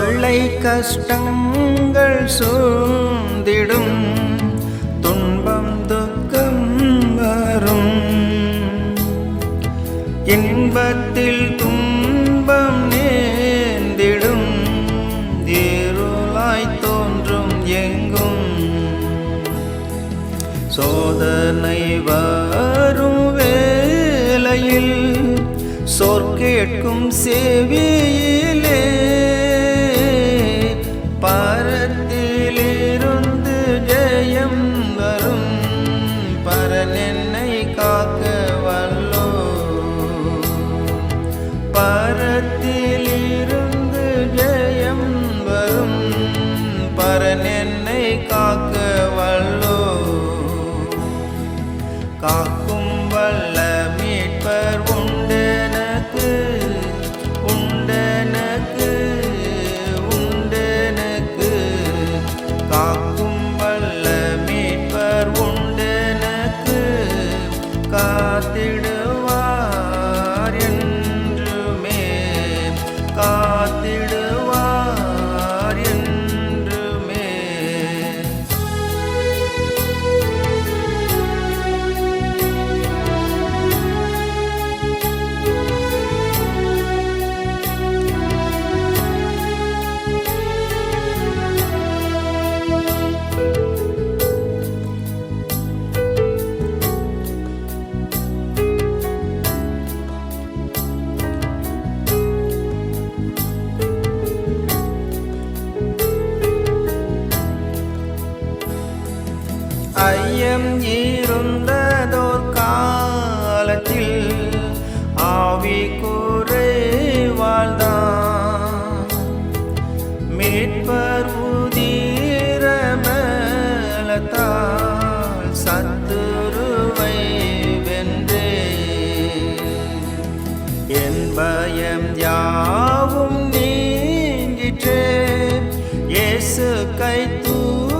தொல்லை கஷ்டங்கள் சூழ்ந்திடும். துன்பம் துக்கம் வரும். இன்பத்தில் துன்பம் நேர்ந்திடும். இருளாய் தோன்றும் எங்கும். சோதனை வரும் வேலையில் சொற்கேட்கும் செவியிலே பரத்திலிருந்து ஜெயம் வரும். பரன் என்னை காக்க வல்லோ. காக்கும் வல்ல மீட்பர் ஐயம் இருந்ததோர் காலத்தில் ஆவி குறை வாழ்ந்தான். மீட்பர் உதிரமலத்தால் சத்துருவை வென்றே. என் பயம் யாவும் நீங்கிற்றே. இயேசு கை தூக்கினார்